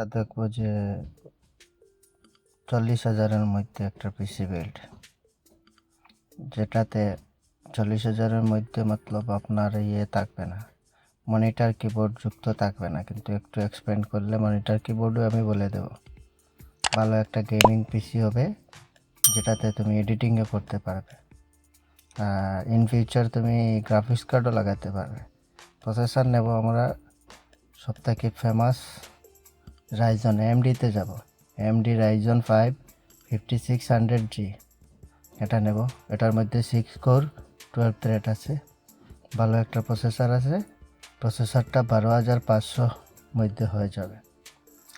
তা দেখব যে চল্লিশ হাজারের মধ্যে একটা পিসি বিল্ড যেটাতে চল্লিশ হাজারের মধ্যে মতলব আপনার ইয়ে থাকবে না মনিটর কিবোর্ড যুক্ত থাকবে না, কিন্তু একটু এক্সপ্যান্ড করলে মনিটর কিবোর্ডও আমি বলে দেব। ভালো একটা গেমিং পিসি হবে, যেটাতে তুমি এডিটিংও করতে পারবে। আর ইন ফিউচার তুমি গ্রাফিক্স কার্ডও লাগাতে পারবে। প্রসেসর নেব আমরা, সবথেকে ফেমাস রাইজন এমডিতে যাব। AMD Ryzen five fifty six hundred G এটা নেব। এটার মধ্যে সিক্স কোর টুয়েলভ থ্রেড আছে। ভালো একটা প্রসেসর আছে। প্রসেসরটা বারো হাজার পাঁচশো মধ্যে হয়ে যাবে।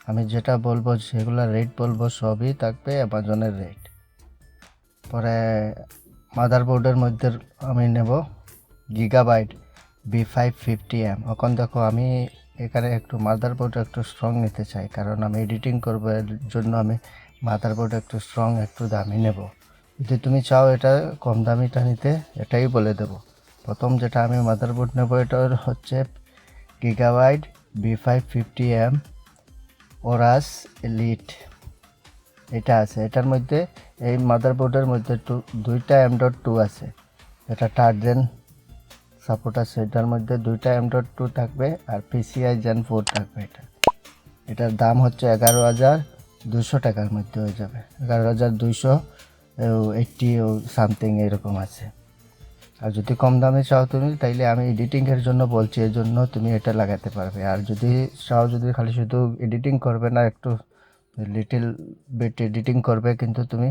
আমি যেটা বলব সেগুলো রেট বলব, সবই থাকবে অ্যামাজনের রেট পরে মাদারবোর্ডের মধ্যে আমি নেব Gigabyte B five fifty M এখন দেখো আমি এখানে একটু মাদারবোর্ড একটু স্ট্রং নিতে চাই। কারণ আমি এডিটিং করব এর জন্য আমি মাদারবোর্ড একটু স্ট্রং একটু দামি নেব। যদি তুমি চাও এটা কম দামিটা নিতে, এটাই বলে দেবো। প্রথম যেটা আমি মাদারবোর্ড নেব এটা হচ্ছে Gigabyte B five fifty M Aorus elite এটা আছে। এটার মধ্যে, এই মাদারবোর্ডের মধ্যে টু দুইটা এম ডট টু আছে। এটা টার্জেন সাপোর্ট আছে, এটার মধ্যে দুইটা এম ডট টু থাকবে আর পিসিআই জেন ফোর থাকবে এটা। এটার দাম হচ্ছে এগারো হাজার দুশো টাকার মধ্যে হয়ে যাবে। এগারো হাজার দুইশো এইটটি সামথিং এরকম আছে। আর যদি কম দামে চাও তুমি, তাইলে আমি এডিটিংয়ের জন্য বলছি এর জন্য তুমি এটা লাগাতে পারবে। আর যদি চাও, যদি খালি শুধু এডিটিং করবে না, একটু লিটিল বিট এডিটিং করবে, কিন্তু তুমি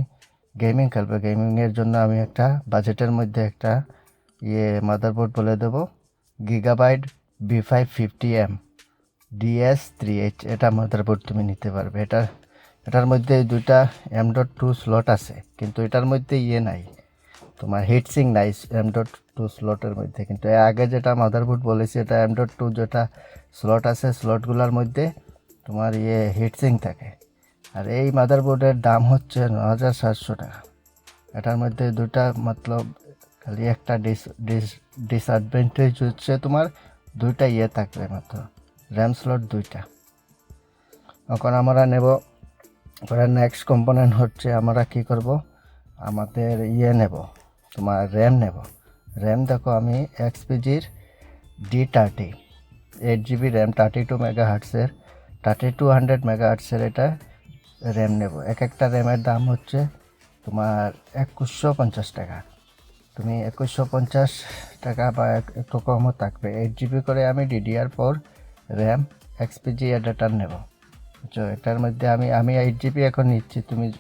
গেমিং খেলবে। গেমিংয়ের জন্য আমি একটা বাজেটের মধ্যে একটা ইয়ে মাদারবোর্ড বলে দেবো Gigabyte B five fifty M DS three H এটা মাদারবোর্ড তুমি নিতে পারবে। এটা, এটার মধ্যে দুইটা এম ডট টু স্লট আছে, কিন্তু এটার মধ্যে ইয়ে নাই। তোমার হিটসিং নাই এম ডট টু স্লটের মধ্যে। কিন্তু আগে যেটা মাদারবোর্ড বলেছি, এটা এম ডট টু যেটা স্লট আছে স্লটগুলোর মধ্যে তোমার ইয়ে হিটসিং থাকে। আর এই মাদারবোর্ডের দাম হচ্ছে ন হাজার সাতশো টাকা। এটার মধ্যে দুটা মতলব খালি একটা ডিস ডিস ডিসঅ্যাডভান্টেজ হচ্ছে তোমার দুইটা ইয়ে থাকবে মাত্র। র্যাম স্লট দুইটা। এখন আমরা নেব পরে নেক্সট কম্পোনেন্ট হচ্ছে আমরা কি করব? আমাদের ইয়ে নেব, তোমার র্যাম নেব। র্যাম দেখো আমি এক্সপিজির D thirty eight GB RAM thirty two mega হার্টসের thirty two hundred mega হার্টসের এটা র্যাম নেব। এক একটা র্যামের দাম হচ্ছে তোমার একুশশো পঞ্চাশ টাকা। তুমি একুশশো পঞ্চাশ টাকা বা এক- একটু কমও থাকবে। এইট জিবি করে আমি ডিডিআর ফোর র্যাম এক্সপিজি অ্যাডাটার নেব। বুঝছ? এটার মধ্যে আমি আমি এইট জিবি এখন নিচ্ছি, তুমি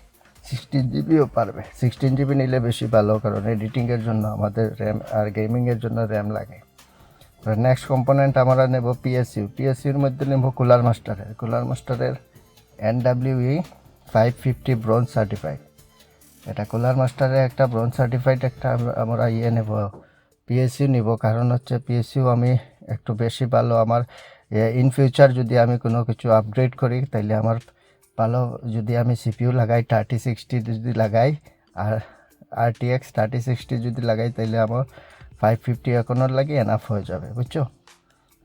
সিক্সটিন জিবিও পারবে। সিক্সটিন জিবি নিলে বেশি ভালো, কারণ এডিটিংয়ের জন্য আমাদের র্যাম আর গেমিংয়ের জন্য র্যাম লাগে। নেক্সট কম্পোনেন্ট আমরা নেব পিএসইউ পিএসইউর মধ্যে নেব কুলার মাস্টারের কুলার মাস্টারের N W E five fifty bronze certified এটা কুলার মাস্টারে একটা ব্রোঞ্জ সার্টিফাইড একটা আমরা- ইয়ে নেব পিএসইউ নিব। কারণ হচ্ছে পিএসইউ আমি একটু বেশি ভালো। আমার ইন ফিউচার যদি আমি কোনো কিছু আপগ্রেড করি, তাইলে আমার ভালো যদি আমি সিপিইউ লাগাই থার্টি সিক্সটি যদি লাগাই, আর আর আরটিএক্স থার্টি সিক্সটি যদি লাগাই, তাইলে আমার ফাইভ ফিফটি এখনও লাগে এনাফ হয়ে যাবে, বুঝছ?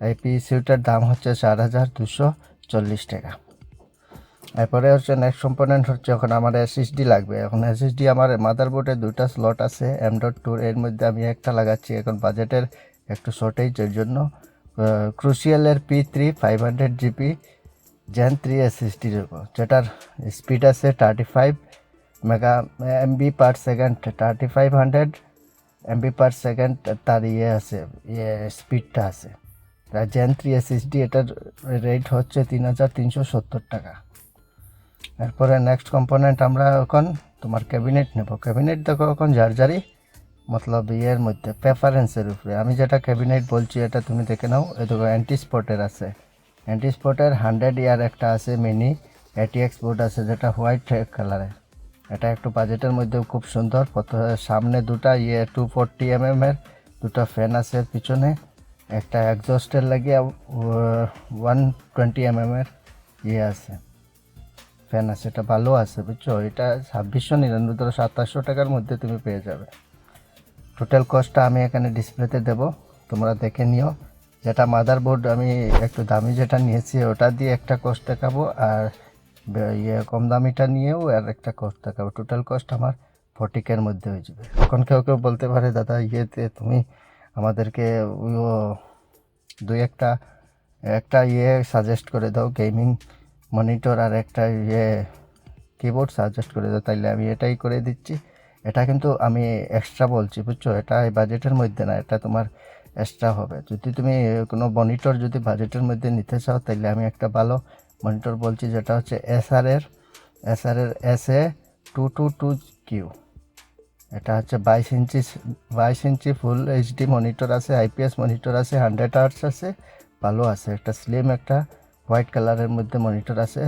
এই পিএসইউটার দাম হচ্ছে চার হাজার দুশো চল্লিশ টাকা। এরপরে হচ্ছে নেক্সট কম্পোনেন্ট হচ্ছে এখন আমার এসএসডি লাগবে। এখন এসএসডি আমার মাদারবোর্ডে দুইটা স্লট আছে এম ডট টুর এর মধ্যে আমি একটা লাগাচ্ছি এখন বাজেটের একটু শর্টেজ এর জন্য। ক্রুশিয়ালের P three five hundred GB gen three এসএসডির উপর, যেটার স্পিড আছে thirty five mega MB per second thirty five hundred MB per second তার ইয়ে আছে ইয়ে স্পিডটা আছে। জেন থ্রি এসএসডি এটার রেট হচ্ছে তিন হাজার তিনশো সত্তর টাকা। এরপরে নেক্সট কম্পোনেন্ট আমরা এখন তোমার ক্যাবিনেট নেব। ক্যাবিনেট দেখো এখন জারজারি মতলব ইয়ের মধ্যে প্রেফারেন্সের উপরে। আমি যেটা ক্যাবিনেট বলছি এটা তুমি দেখে নাও। এই দেখো অ্যান্টি স্পটের আছে। অ্যান্টি স্পটের হান্ড্রেড ইয়ার একটা আছে মিনি এটিএক্স বোর্ড আছে যেটা হোয়াইট কালারের এটা একটু বাজেটের মধ্যেও খুব সুন্দর। সামনে দুটা ইয়ে টু ফোরটি এম এর দুটো ফ্যান আছে পিছনে। একটা এক্সস্টের লাগিয়ে ওয়ান টোয়েন্টি এম এর ইয়ে আছে। ফ্যান আছে, এটা ভালো আছে, বুঝছ? এটা ছাব্বিশশো নিরানব্বই, ধরো সাতাশশো টাকার মধ্যে তুমি পেয়ে যাবে। টোটাল কস্টটা আমি এখানে ডিসপ্লেতে দেব, তোমরা দেখে নিও। যেটা মাদারবোর্ড আমি একটু দামি যেটা নিয়েছি, ওটা দিয়ে একটা কস্ট দেখাবো, আর ইয়ে কম দামিটা নিয়েও আর একটা কস্ট দেখাবো। টোটাল কস্ট আমার ফটিকের মধ্যে হয়ে যাবে। এখন কেউ কেউ বলতে পারে, দাদা, ইয়েতে তুমি আমাদেরকে দুই একটা একটা ইয়ে সাজেস্ট করে দাও গেমিং মনিটর আর একটা ইয়ে কিবোর্ড সাজেস্ট করে দাও তাইলে আমি এটাই করে দিচ্ছি। এটা কিন্তু আমি এক্সট্রা বলছি, বুঝছ? এটা এই বাজেটের মধ্যে না, এটা তোমার এক্সট্রা হবে। যদি তুমি কোনো মনিটর যদি বাজেটের মধ্যে নিতে চাও তাহলে আমি একটা ভালো মনিটর বলছি, যেটা হচ্ছে এসআরের এসআরের S A two two two Q এটা হচ্ছে বাইশ ইঞ্চি বাইশ ইঞ্চি ফুল এইচডি মনিটর আছে আইপিএস মনিটর আছে হান্ড্রেড আর্টস আছে, ভালো আছে। একটা স্লিম একটা হোয়াইট কালারের মধ্যে মনিটর আছে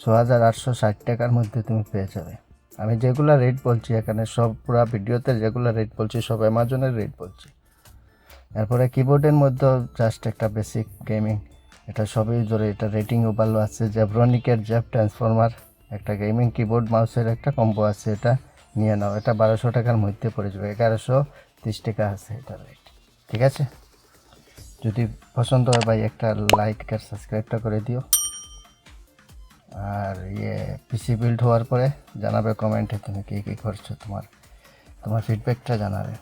ছ হাজার আটশো ষাট টাকার মধ্যে তুমি পেয়ে যাবে। আমি যেগুলো রেট বলছি এখানে সব পুরা ভিডিওতে যেগুলো রেট বলছি, সব অ্যামাজনের রেট বলছি। এরপরে কিবোর্ডের মধ্যেও জাস্ট একটা বেসিক গেমিং এটা সবই ধরে এটা রেটিংও ভালো আছে জেব্রনিকের জ্যাপ ট্রান্সফর্মার একটা গেমিং কিবোর্ড মাউসের একটা কম্বো আছে, এটা নিয়ে নাও, এটা বারোশো টাকার মধ্যে পড়ে যাবে, এগারোশো তিরিশ টাকা আছে এটা রেট ঠিক আছে? যদি পছন্দ হয় ভাই, একটা লাইক আর সাবস্ক্রাইবটা করে দিও। আর ইয়ে পিসি বিল্ড হওয়ার পরে জানাবে কমেন্টে তুমি কী কী করছ, তোমার তোমার ফিডব্যাকটা জানাবে।